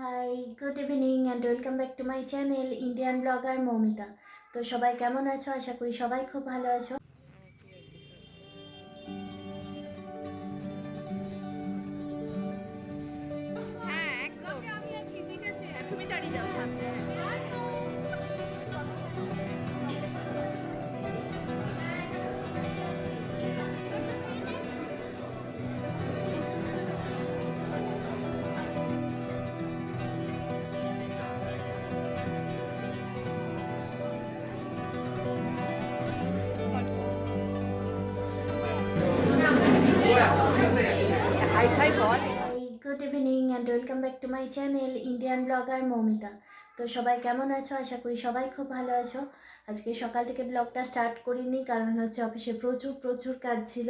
Hi good evening and welcome back to my channel Indian blogger Moumita তো সবাই কেমন আছো? আশা করি সবাই খুব ভালো আছো। হ্যাঁ একদম। আমি আছি ঠিক আছে। তুমি দাঁড়িয়ে যাও। Good evening and welcome back to my channel Indian blogger Moumita তো সবাই কেমন আছো? আশা করি সবাই খুব ভালো আছো। আজকে সকাল থেকে ব্লগটা স্টার্ট করিনি কারণ হচ্ছে অফিসে প্রচুর প্রচুর কাজ ছিল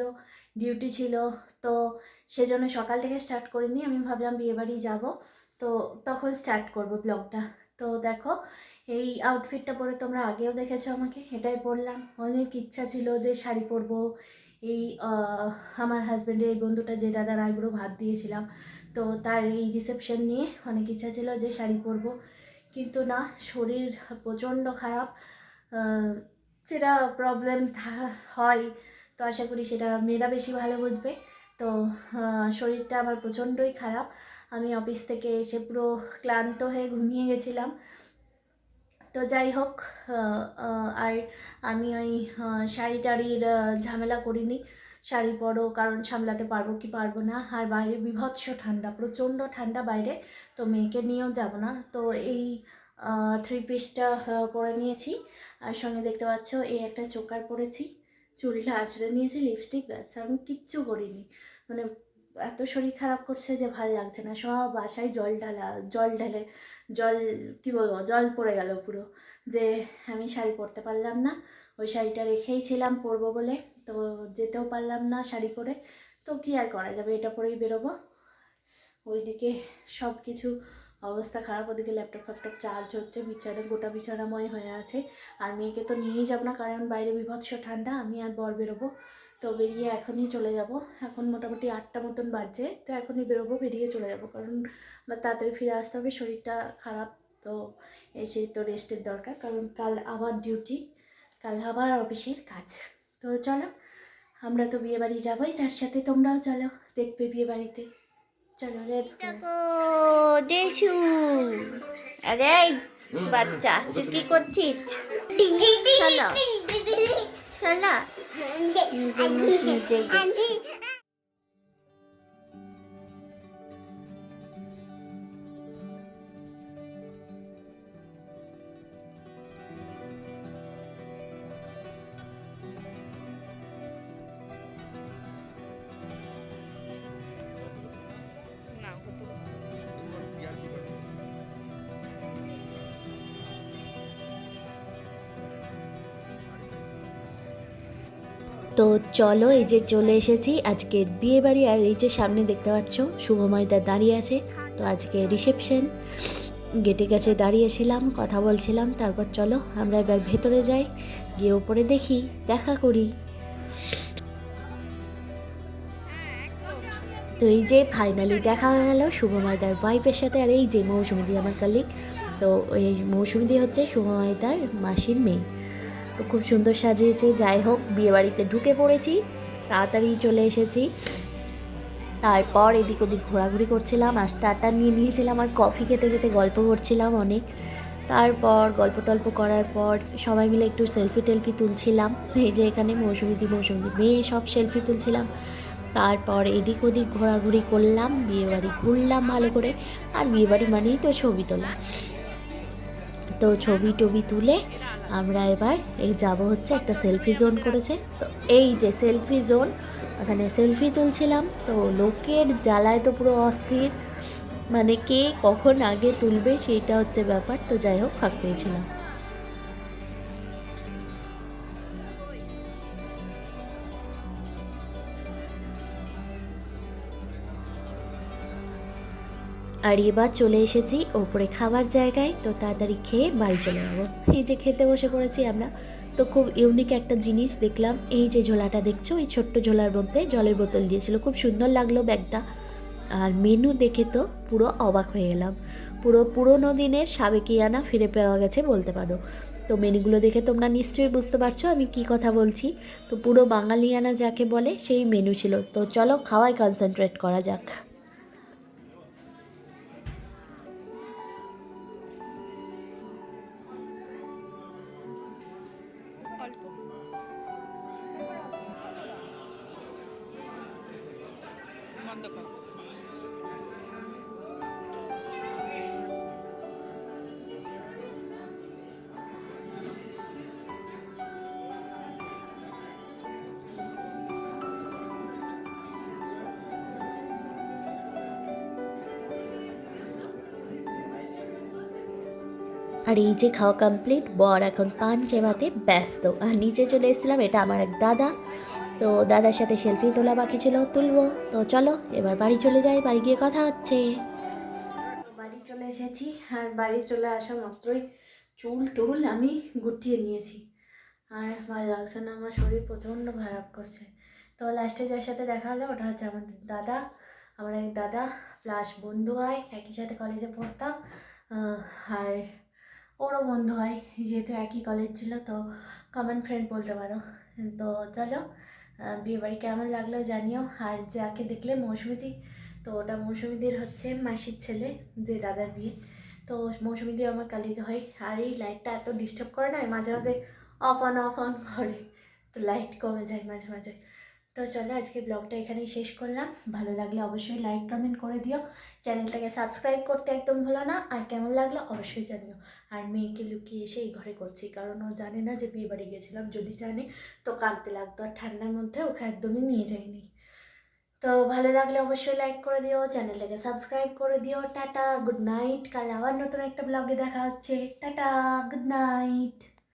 ডিউটি ছিল। তো সেজন্য সকাল থেকে স্টার্ট করিনি, আমি ভাবলাম বিয়েবাড়ি যাব। তো তখন স্টার্ট করব ব্লগটা। তো দেখো, এই আউটফিটটা পরে তোমরা আগেও দেখেছ আমাকে, এটাই পরলাম। অনেক ইচ্ছা ছিল যে শাড়ি পরবো এই আমার হাজব্যান্ডের এই বন্ধুটা যে দাদার আইবুড়ো ভাত দিয়েছিলাম, তো তার এই রিসেপশন নিয়ে অনেক ইচ্ছা ছিল যে শাড়ি পরবো। কিন্তু না, শরীর প্রচণ্ড খারাপ যেটা প্রবলেম হয়। তো আশা করি সেটা মেয়েরা বেশি ভালো বুঝবে। তো শরীরটা আমার প্রচণ্ডই খারাপ। আমি অফিস থেকে এসে পুরো ক্লান্ত হয়ে ঘুমিয়ে গেছিলাম। তো যাই হোক আর আমি ওই শাড়ি টাড়ির ঝামেলা করিনি। শাড়ি পরো, কারণ সামলাতে পারব কি পারব না। আর বাইরে বিভৎস ঠান্ডা, প্রচণ্ড ঠান্ডা বাইরে। তো মেয়েকে নিয়েও যাব না। তো এই থ্রি পিসটা পরে নিয়েছি। আর সঙ্গে দেখতে পাচ্ছ, এই একটা চোকার পরেছি। চুলটা আঁচড়ে নিয়েছি লিপস্টিক ব্যাস, আমি কিচ্ছু করিনি। মানে এত শরীর খারাপ করছে যে ভালো লাগছে না। সব বাসায় জল ঢালা, জল ঢেলে, জল, কি বলব, জল পড়ে গেল পুরো। যে আমি শাড়ি পরতে পারলাম না, ওই শাড়িটা রেখেই ছিলাম পরবো বলে। তো যেতেও পারলাম না শাড়ি পরে। তো কি আর করা যাবে, এটা পরেই বেরোবো। ওইদিকে সব কিছু অবস্থা খারাপ, ওদিকে ল্যাপটপ ফ্যাপটপ চার্জ হচ্ছে, বিছানা, গোটা বিছানাময় হয়ে আছে। আর মেয়েকে তো নিয়েই যাব না, কারণ বাইরে বিভৎস ঠান্ডা, আমি আর বর বেরোবো। তো বেরিয়ে এখনই চলে যাব। এখন মোটামুটি আটটা মতন বাজছে তো এখনই বেরোবো বেরিয়ে চলে যাব। কারণ আমার তাড়াতাড়ি ফিরে আসতে হবে শরীরটা খারাপ তো এসে তো রেস্টের দরকার। কারণ কাল আবার ডিউটি কাল আবার অফিসের কাজ। তো চলো আমরা তো বিয়ে বাড়ি যাবোই তার সাথে তোমরাও চলো দেখবে বিয়ে বাড়িতে। চলো লেটস গো দেখো দেশু আরে এই বাচ্চা তুই কি করছিস? চলো। Hala. Yüzde yüzde তো চলো এই যে চলে এসেছি। আজকের বিয়ে বাড়ি আর এই যে সামনে দেখতে পাচ্ছ শুভময়দা দাঁড়িয়ে আছে। তো আজকে রিসেপশন গেটে কাছে দাঁড়িয়েছিলাম, কথা বলছিলাম। তারপর চলো আমরা এবার ভেতরে যাই, গিয়ে ওপরে দেখি, দেখা করি। তো এই যে ফাইনালি দেখা হয়ে গেল শুভময়দার ওয়াইফের সাথে আর এই যে মৌসুমিদি আমার কালিক তো ওই মৌসুমিদি হচ্ছে শুভময়দার মাসির মেয়ে। তো খুব সুন্দর সাজিয়েছে। যাই হোক, বিয়েবাড়িতে ঢুকে পড়েছি। তাড়াতাড়ি চলে এসেছি। তারপর এদিক ওদিক ঘোরাঘুরি করছিলাম। আর স্টার্টার নিয়ে নিয়েছিলাম আর কফি খেতে খেতে গল্প করছিলাম অনেক। তারপর গল্প টল্প করার পর সবাই মিলে একটু সেলফি টেলফি তুলছিলাম। এই যে এখানে মৌসুমিদি মৌসুমিদি মেয়ে, সব সেলফি তুলছিলাম। তারপর এদিক ওদিক ঘোরাঘুরি করলাম, বিয়েবাড়ি ঘুরলাম ভালো করে। আর বিয়েবাড়ি মানেই তো ছবি তোলা। তো ছবি টবি তুলে আমরা এবার এই যাব হচ্ছে একটা সেলফি জোন করেছে। তো এই যে সেলফি জোন, ওখানে সেলফি তুলছিলাম। তো লোকের জ্বালায় তো পুরো অস্থির। মানে কে কখন আগে তুলবে সেটা হচ্ছে ব্যাপার। তো যাই হোক, ফাঁক পেয়েছিলাম। আর এবার চলে এসেছি ওপরে খাবার জায়গায়, তো তাড়াতাড়ি খেয়ে বাড়ি চলে যাব। এই যে খেতে বসে পড়েছি আমরা, তো খুব ইউনিক একটা জিনিস দেখলাম। এই যে ঝোলাটা দেখছ? এই ছোট্ট ঝোলার মধ্যে জলের বোতল দিয়েছিল। খুব সুন্দর লাগল ব্যাগটা। আর মেনু দেখে তো পুরো অবাক হয়ে গেলাম। পুরো পুরোনো দিনের সাবেকিয়ানা ফিরে পাওয়া গেছে বলতে পারো। তো মেনুগুলো দেখে তোমরা নিশ্চয়ই বুঝতে পারছ আমি কি কথা বলছি। তো পুরো বাঙালিয়ানা যাকে বলে সেই মেনু ছিল। তো চলো খাওয়ায় কনসেন্ট্রেট করা যাক। অল্প বন্ধ কর আর এই যে খাওয়া কমপ্লিট বর এখন পান চেবাতে ব্যস্ত। আর নিচে চলে এসেছিলাম, এটা আমার এক দাদা। তো দাদার সাথে সেলফি তোলা বাকি ছিল, তুলবো। তো চলো, এবার বাড়ি চলে যাই, বাড়ি গিয়ে কথা হচ্ছে। বাড়ি চলে এসেছি, আর বাড়ি চলে আসা মাত্রই চুল টুল আমি গুটিয়ে নিয়েছি। আর ভালো লাগছে না, আমার শরীর প্রচণ্ড খারাপ করছে। তো লাস্টে যার সাথে দেখা হলো, ওটা হচ্ছে আমাদের দাদা, আমার এক দাদা প্লাস বন্ধু হয়, একই সাথে কলেজে পড়তাম। আর ওরও বন্ধু হয়, যেহেতু একই কলেজ ছিল, তো কমন ফ্রেন্ড বলতে পারো। তো চলো বিয়েবাড়ি কেমন লাগল জানিও। আর যাকে দেখলে মৌসুমিদি, তো ওটা মৌসুমিদির হচ্ছে মাসির ছেলে, যে দাদার বিয়ে। তো মৌসুমিদি আমার কালিগ হয়। আর এই লাইটটা এত ডিস্টার্ব করে না, মাঝে মাঝে অফ অন অফ অন করে। তো লাইট কমে যায় মাঝে মাঝে। তো চলো আজকে ব্লগটা এখানেই শেষ করলাম। ভালো লাগলে অবশ্যই লাইক কমেন্ট করে দিও। চ্যানেলটাকে সাবস্ক্রাইব করতে একদম ভুলো না। আর কেমন লাগল অবশ্যই জানিও। আর মেয়েকে লুকিয়ে এসে এই ঘরে করছি, কারণ ও জানে না যে বিয়ে বাড়ি গেছিলাম, যদি জানে তো কাঁদতে লাগতো। আর ঠান্ডার মধ্যে ওকে একদমই নিয়ে যায়নি তো ভালো লাগলে অবশ্যই লাইক করে দিও, চ্যানেলটাকে সাবস্ক্রাইব করে দিও। টাটা গুড নাইট কাল আবার নতুন একটা ব্লগে দেখা হচ্ছে। Tata good night